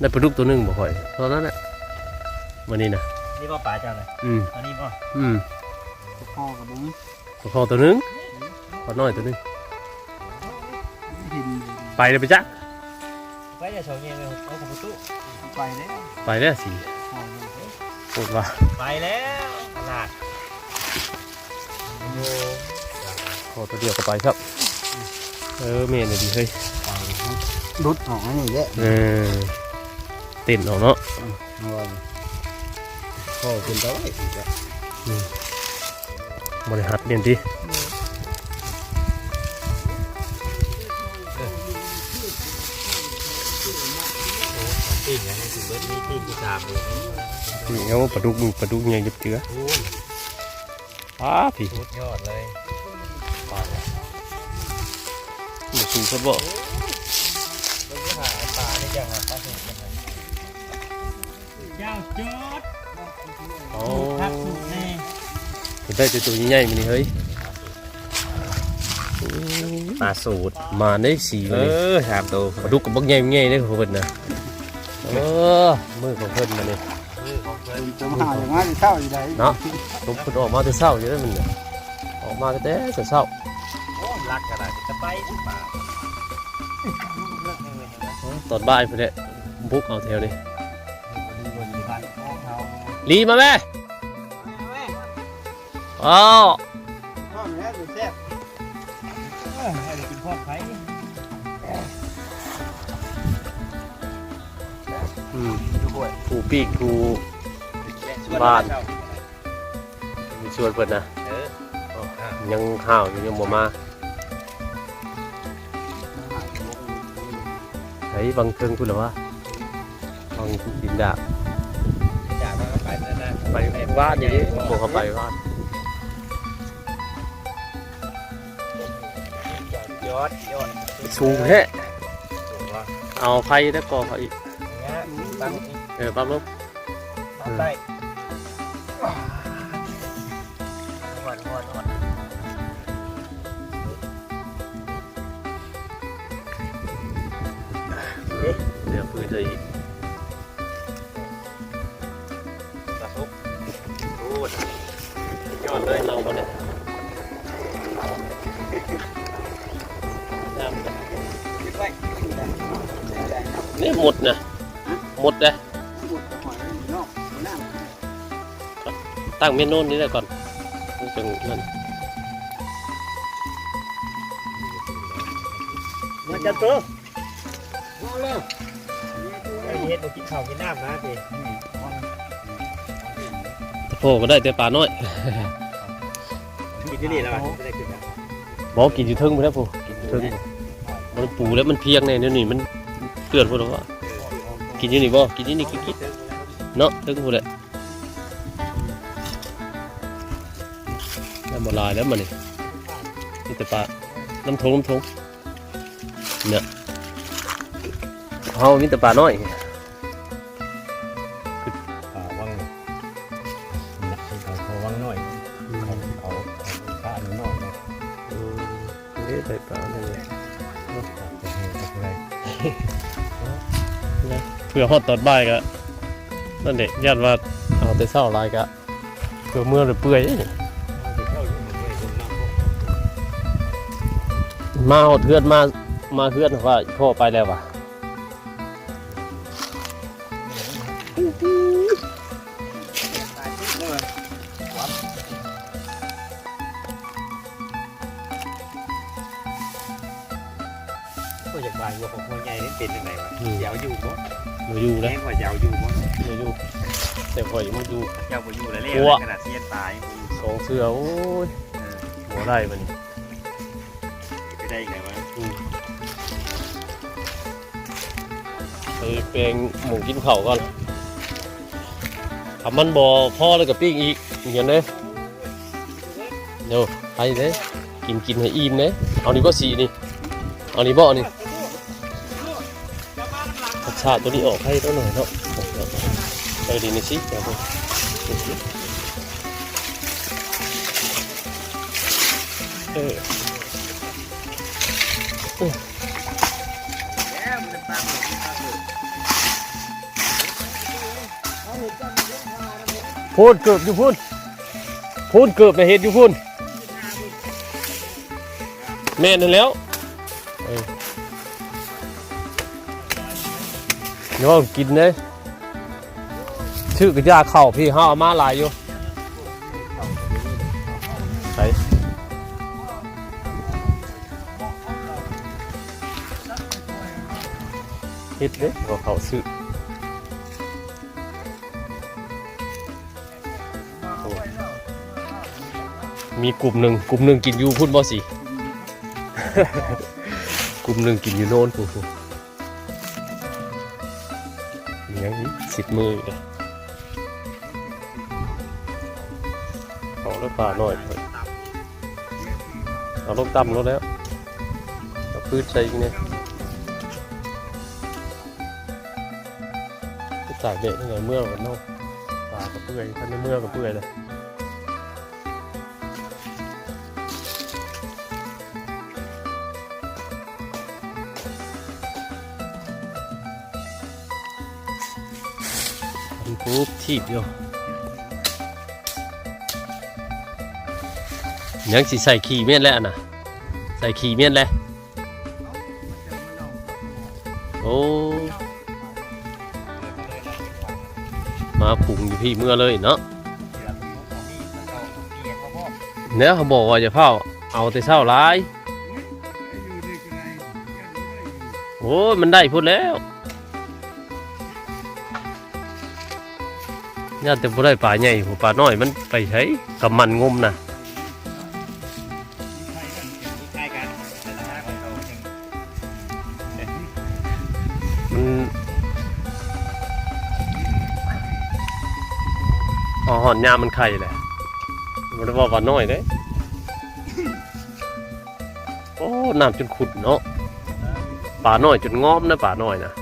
ได้ปลาดุกตัวหนึงบ่ค่อยเท่านั้นแหละวันนี้นะนี่ป่ะป๋าเจ้าเลยอืมอันนี้ป่ะอืมพ่อกับบุ้งปลาคอตัวหนึงปลาน้อยตัวหนึงหินไปเลยไปจ้ะไปจะชมเนี่ยเอาของประตูไปแล้วไปแล้วสิพ่อเลยพูดว่าไปแล้วตลาดโอ้ขอตัวเดียวก็ไปครับ เออเมนเลยดีเฮ้ยรุดออกนี่แหละเออ เต้นออกเนาะโอ้ยพ่อเป็นตัวไอ้แหละบริหัดเรียนดิปีกนะถึงเบิร์ดนี่ปีกที่สามเลยนี่เอาปลาดุกปลาดุกยังยับเจือโอ้ยอ้าพี่สุดยอดเลยมาสูงซะบ่ เจ้าจอดโอ้พักสุดแน่เห็นได้แต่ตัวใหญ่ๆมันนี่เฮ้ยปลาสูตรมาได้สี่เอเลยอสามตัวปลาดุกกับบักใหญ่ใหญ่ได้ของเพิ่นนะเออมือของเพิ่นมาเนี่ยจะมาหาอย่างนั้นเช่าอยู่ไหนเนาะผมเพิ่นออกมาแต่เช้าอยู่แล้วมันเนี่ยออกมาแต่แต่เช้าโอ้รักกระดาษจะไปปลาตอนบ่ายเพิ่นแหละบุกเอาแถวนี้ ลีมาแม่อ้าวพ่อแม่ดูแซ่บให้กินพอดไผ่อืมดูบ่อยถูปีกถูบ้านมีชวนเพิ่นนะเออยังข้าวอยู่ยังบ่มาไอ้บังเทิงพุ่นเหรอวะบังดินดา ไปบ้านอย่างนี้พวกเขาไปบ้านยอดยอดสูงแท้สูงว่ะเอาไฟแล้วก็เขาอีกเงี้ยตั้งเออปั๊มลงตั้งได้หวานหวานหวานเดี๋ยวปืนจะอีกก หมดนะหมดเลยหมดหอยนอกน้ตั้งเมนูนี้เลยก่อนนี่จังนั่นมันจะตัวำพ่อแล้วไอ้เฮ็ดบ่กินข้าวกินน้ำนะสิโอ้ก็ได้แต่ปลาน้อยกินที่นี่แล้วอะไม่ได้กินนะบอกกินอยู่เทึงไปแล้วพูกินอยู่เทึงมันปูแล้วมันเพียงในนี่นี่มัน เกลือนพูดว่ากินอยู่นี่บ่กินอยู่นี่กินกินเนาะเทึงพูดเลยแล้วบ่ลายแล้วมันนี่นี่แต่ปลาน้ำทงน้ำทงเนี่ยเฮามีแต่ปลาน้อย พื่อฮอดตอนบ่ายก็นั่นเด็กญาติว่าเอาแต่เศร้าลายก็เพื่อเมื่อหรือเปื่อยมาเอาเฮือนมามาเฮือนว่าพ่อไปแล้วว่ะ เป็นยังไงวะยาวอยู่บ่มาอยู่แม่นะงว่ายาวอยู่บ่มาอยู่แต่ข่อยมาอยู่ ยาวบ่อยู่แล้วเรียกลัว ขนาดเสียนตายสองเสือโอ้ยหัวได้มันไปได้ยังไงวะไปแปลงหมูกินเข่าวก่อนทำมันบ่อพ่อแล้วกับปิ้งอีกเห็นเลยเดี๋ยวไปเลยกินกินให้อิ่มเลยเอานี่บ่สีนี่เอานี่บ่นี่ัชาตัวนี้ออกให้ตัวหน่อยเนาะไปดีนะชิเดี๋ยวเออพูนเกือบอยู่พูนพูนเกือบนเห็ดอยู่พูนแม่นั่นแล้ว เออเดี๋ยวกินเลยชื่อกระยาเข่าพี่ห้าเอามาหลายอยู่ใส่เฮ็ดเด้เอาเขาซื้อมีกลุ่มหนึ่งกลุ่มหนึ่งกินอยู่พุ่นบ่สิ กลุ่มหนึ่งกินอยู่โน่นกู ยังอีกสิบมือเลยเอาแล้วป่าหน่อยเอาลงต่ำลงแล้วเอาพืชใส่อีกเนี่ยจ่ายเบ็ดยังไงเมื่อวันนอกป่ากับเปื่อยท่านในเมื่อกับเปื่อยเลย มันปุ๊บทีบอยู่ยังสิใส่ขี่เมียนแล้วนะใส่ขี่เมียนแล้วโอ้มาปรุงอยู่พี่เมื่อเลยเนาะเนี่ยเขาบอกว่าจะเผาเอาแต่เช้าร้ายโอ้มันได้พูดแล้ว ย่าแต่บ่ได้ปลาใหญ่ปลาน้อยมันไปใช้กับมันงมนะมันอ๋อหอนยามันไข่แหละมันได้ว่าปลาน้อยเด้โอ้น้ำจนขุดเนาะปลาน้อยจนงอมนะปลาน้อยนะ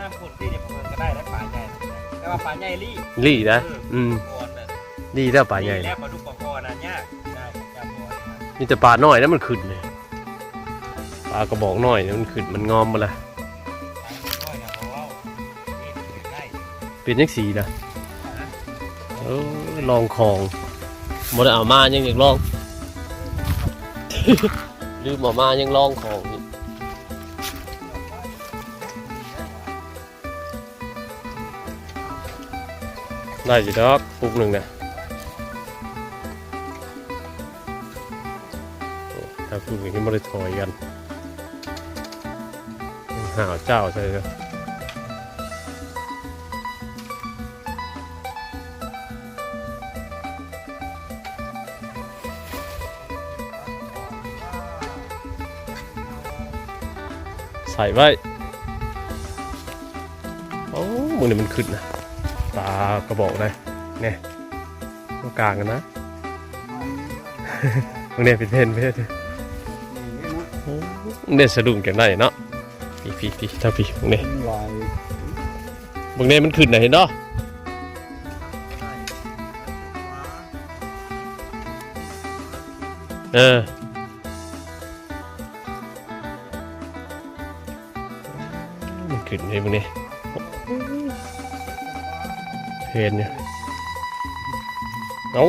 น้ำขุดที่เดี๋ยวผมก็ได้แล้ว ว่าปลาใหญ่ลี่ลี่นะ อืมก่อนแบบลี่แล้วปลาใหญ่แล้นะวปลาดุกปลาคอนะยากได้จับบ่อยมีแต่ปลาน้อยแล้วมันขึ้นเลยปลากระบอกน้อยเนี่ยมันขึ้นมันงอมมาละปลาน้อยนะเพราะว่านี่ได้เป็นยังสีนะเออลองของบ่ได้เอามายังอยากลอง ลืมเอามายังลองของอีก ได้สิดอกปุกหนึ่งนะโอ้ถ้าปุกอย่างนี้ไม่ได้ถอยกันหาวเจ้าใช่ไหมใส่ไว้ โอ้มือนี่มันขึ้นนะากระบอกเลยเนี่ยตรงกลางกันนะมึงเนี่ยเป็นเพนเพนมึงเนี่ยสะดุ้งเก็บได้เนาะพี่พี่พี่ถ้าพี่มึงเนี่ยลายมึงเนี่ยมันขึ้นนะเห็นเนาะเออมันขึ้นให้มึงเนี่ยเพ นเนี่ยเอา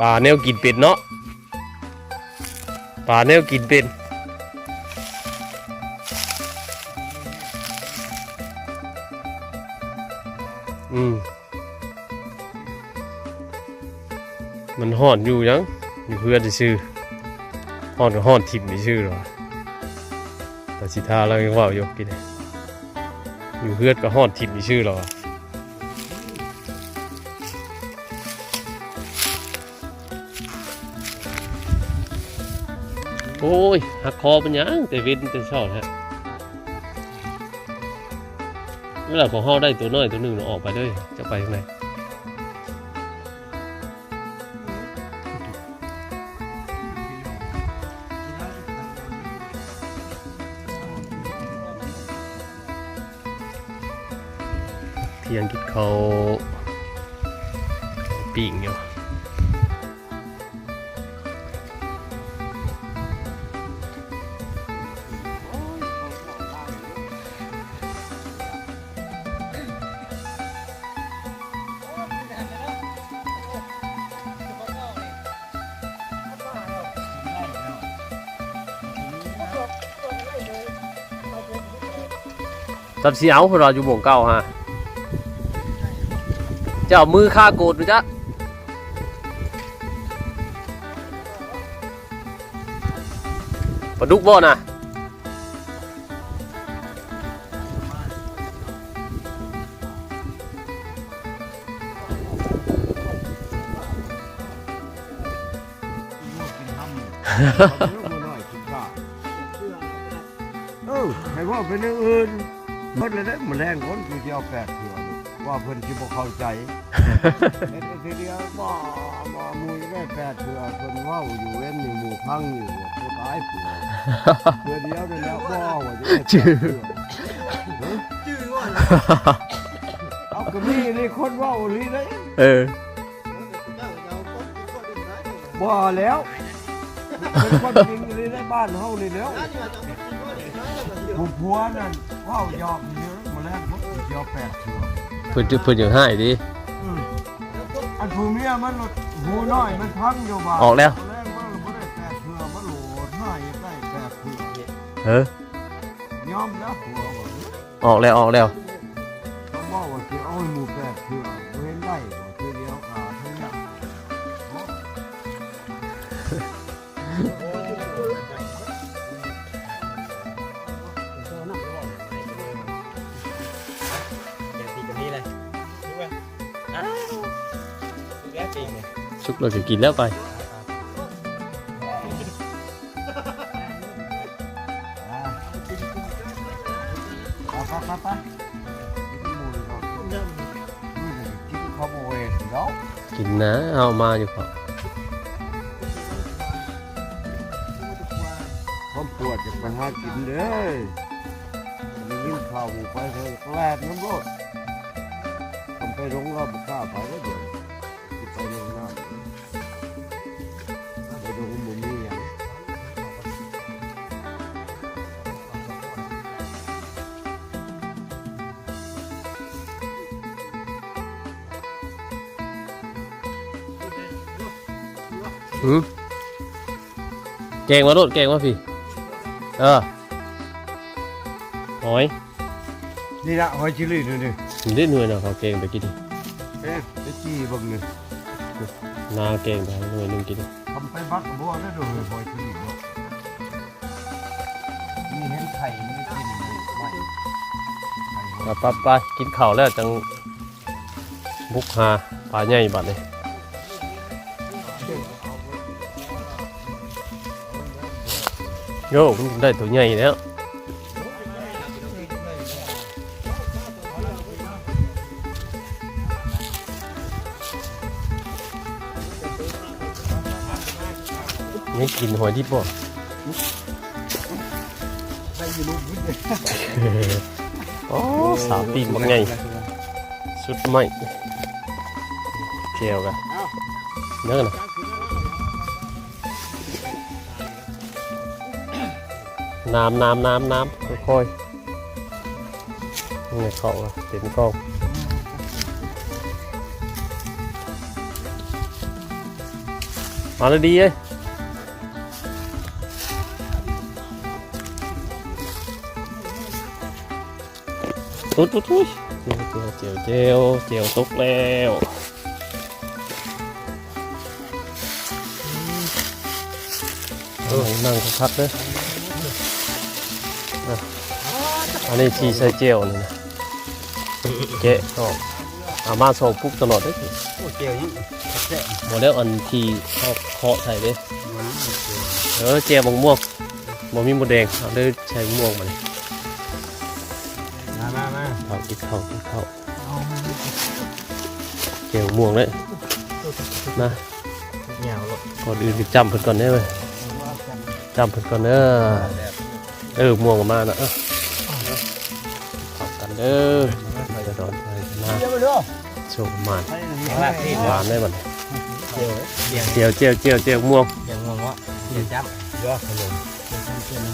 ปลาแนวกินเป็ดเนาะปลาแนวกินเป็นอืมมันห่อนอยู่ยังอยู่เพื่อนที่ชื่อห่อนกับห่อนทิมที่ชื่อหรอแต่สิทาเรายังว่าอยู่กินเนี่ยอยู่เพื่อนกับห่อนทิมที่ชื่อหรอ โอ้ยหักคอเป็นหยังแต่เวินแต่ชอบฮะเวลาของเฮาได้ตัวน้อยตัวหนึ่งเราออกไปเลยจะไปทางไหนเที่ยงกินเขาปิ่งอยู่ สับสีเอาเราอยู่หม่องเก่าฮะเจ้ามือฆ่าโกดดูจ้ะปลาดุกบ่น่ะเอาลูกมาหน่อยกินข้าวเออให้ว่าเป็นอย่างอื่น พิ่นเลยได้มาแรงคนกูจะเอาแปดเถื่อนว่าเพิ่นสิบ่เข้าใจเฮ็ดทีเดียวบ่บ่หมูจะได้แปดเถื่อเพิ่นเว้าอยู่เว้นอยู่หมู่พังอยู่ว่าผู้ตายผัวเถื่อเดียวได้แล้วบ่ว่าจะได้แปดเถื่อจื้อว่าเอาก็มีนี่คนเว้าอีหลีเลยเออบ่แล้วเป็นคนจริงเลยในบ้านเฮานี่แล้ว ผู้ผัวนั่นเว้ายอกเยอะมาแล้วมันสิเอาแปดเถื่อเพิ่นเพิ่นอย่างให้ดิ อืมอันผู้เมียมันหลุดหูน้อยมันพังอยู่บ้านออกแล้วแรงมันบ่ได้แปดเถื่อมันโหลดให้ได้แปดเถื่อเออยอมแล้วผัวว่าออกแล้วออกแล้วต้องบอกว่าสิเอาให้หมู่แปดเถื่อ ชุกเราจะกินแล้วไปอ่าไปไปไปกินหมูดีกว่าอืมกินข้าวโพดเนาะกินนะเอามาอยู่พอผมปวดจะไปหากินเลยมียิ้มข้าวไปเถอะแกลดน้ำรถผมไปโรงรอบข้าวไป หืมแกงมาโดดแกงมาพี่เออหอยนี่ละหอยชิลลี่นี่นี่มันได้หน่วยนะเขาแกงไปกินดิเอ๊ะไปจี้เบังนี่นาแกงไปหน่วยหนึงกินดิทำไปบักกับบัวแล้วดูหอยชิลลี่เนาะนี่เห็นไข่นี่กินนี่ไม่ไข่หอยไปไปไปกินข้าวแล้วจังบุกหาปลาใหญ่บัดเลย โย่มันได้ตัวใหญ่แล้วนี่กินหอยดิบบ่ไข่อยู่ลูกนิดเดียวโอ้สาปีนบักไงสุดไหมเจียวกันเนื้อนะ น้ำน้ำน้ำน้ำค่อยๆนี่เขาเต็มกล้องมาเลยดีเอ้ยตุ๊ดตุ๊ดตุ๊ดเจียวเจียวเจียวเจียวตุกแล้วเออนั่งคักๆเลย อะอันนี้ชีใส่เจียวนี่นะเจ๊ออกอามาส่งปุ๊บตลอดเลยโอ้เจียวยิ่งแซ่บหมดแล้วอันที่เขาเคาะใส่เลยเออเจียวบางม่วงบ่มีหมดแดงเอาเลยใช้ม่วงมาเลยมามามาเอากินข้าวกินข้าวเจียวม่วงเลยนะเหนียวหรอกก่อนอื่นไปจำเพิ่นก่อนได้ไหมจำเพิ่นก่อนเด้อ เออม่วงออกมานะเอ้าขอบกันเด้อจะโดนไปมาเจียวไปเด้อโชว์มานไปเลยว่าพี่หวานได้บ่เนี่ยเดี๋ยวเดี๋ยวเจียวเจียวเจียวเจียวม่วงเดี๋ยวงงวะเดี๋ยวจับเด้อขนม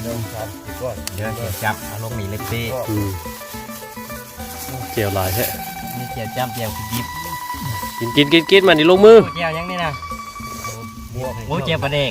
เดิมครับอีกก่อนเดี๋ยวเดี๋ยวจับเอาลงหนีเล็กซี่อืมเจียวหลายแท้นี่เจียวจับเจียวดิบกินกินกินกินมานี่ลงมือเจียวยังนี่นะโอ้เจียวปลาเด็ก